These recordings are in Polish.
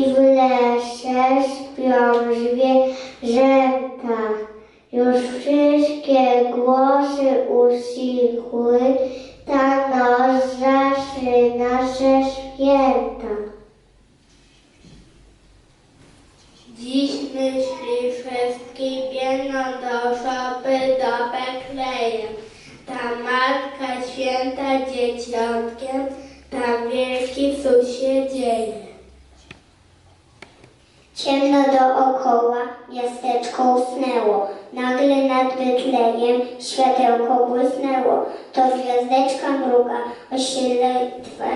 i w lesie śpią zwierzęta. Już wszystkie głosy usichły, ta noc zaczyna się święta. Dziś myśli wszystkim biegną do szopy do Betlejem. Ta Matka Święta dzieciątkiem Ciemno dookoła, miasteczko usnęło. Nagle nad Betlejem światełko błysnęło. To gwiazdeczka mruga, osiedle twa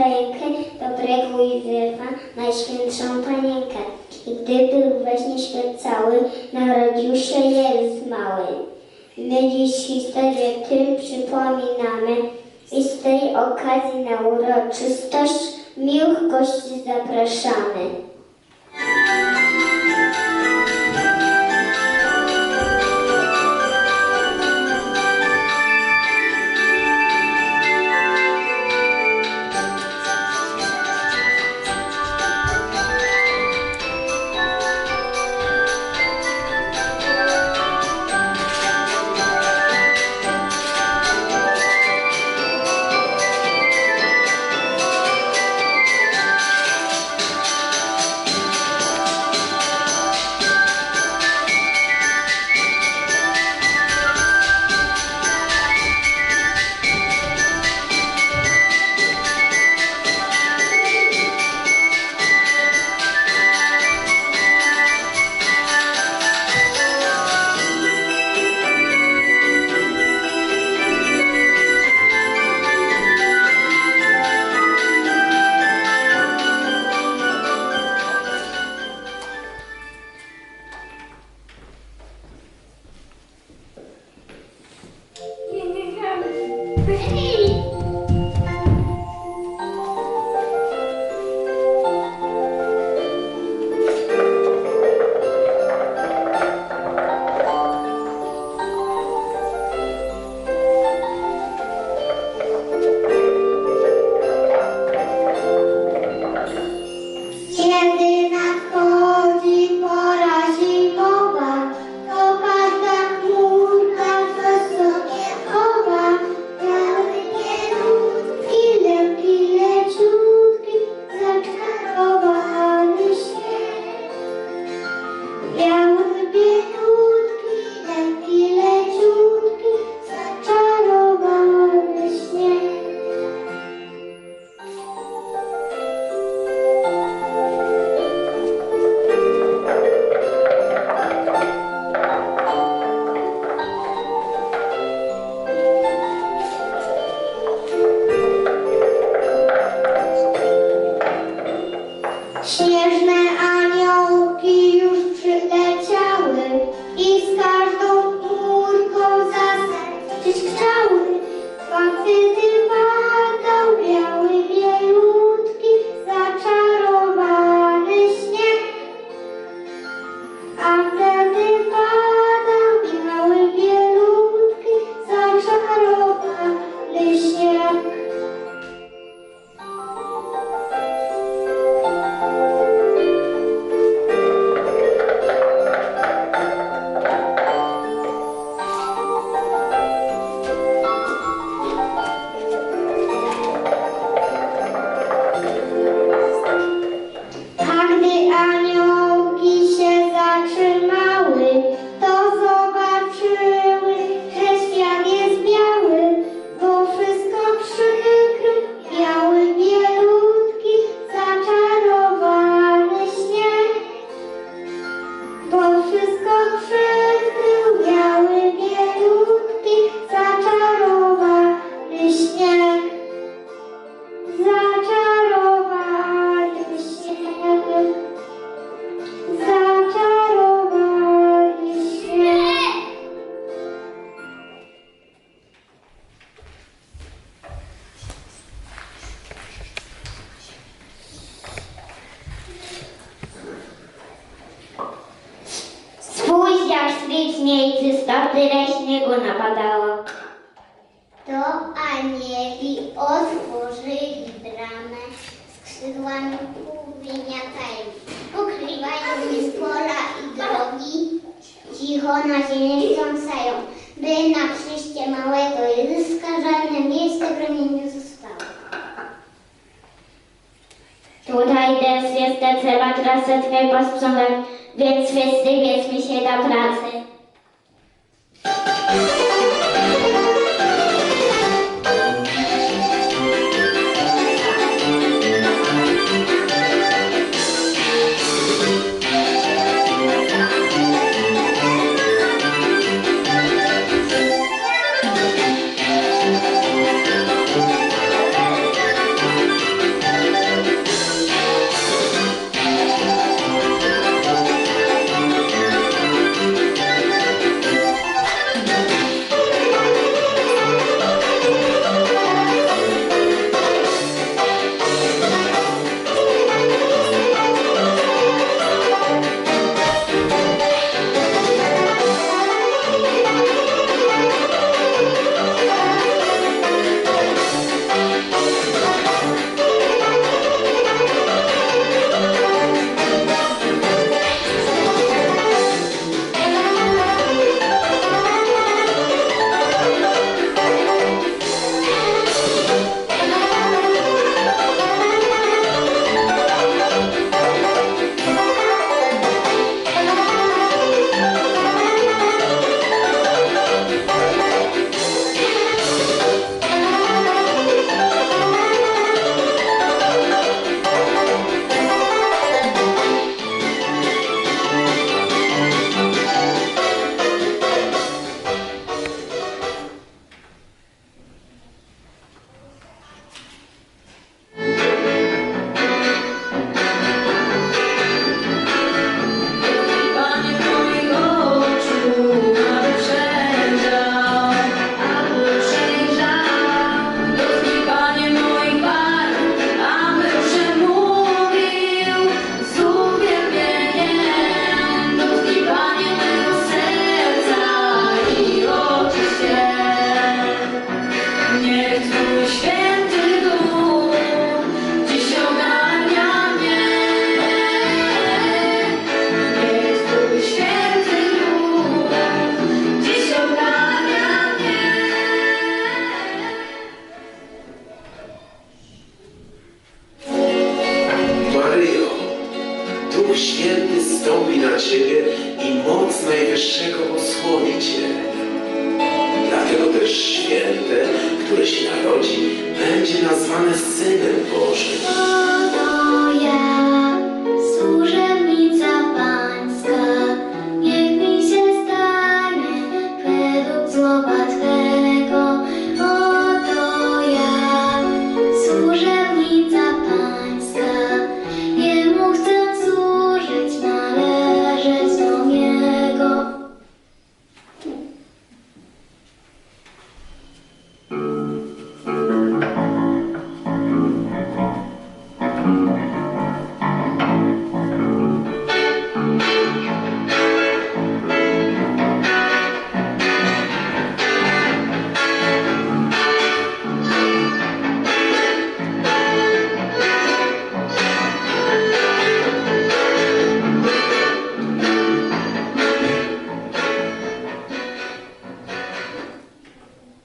rękę do brzegu i wzywa Najświętszą Panienkę. I gdy był we śnie świat cały, narodził się Jezus mały. My dziś historię tym przypominamy i z tej okazji na uroczystość miłych gości zapraszamy. Czysto tyle śniegu napadało. To anieli otworzyli bramę skrzydłami półwymiatami, pokrywają z pola i drogi, cicho na ziemię wstrząsają, by na przyjście małego Jezuska żadne miejsce w nie zostało. Tutaj też jest, trzeba trasę twej posprzątać, więc wszyscy bierzmy się do pracy.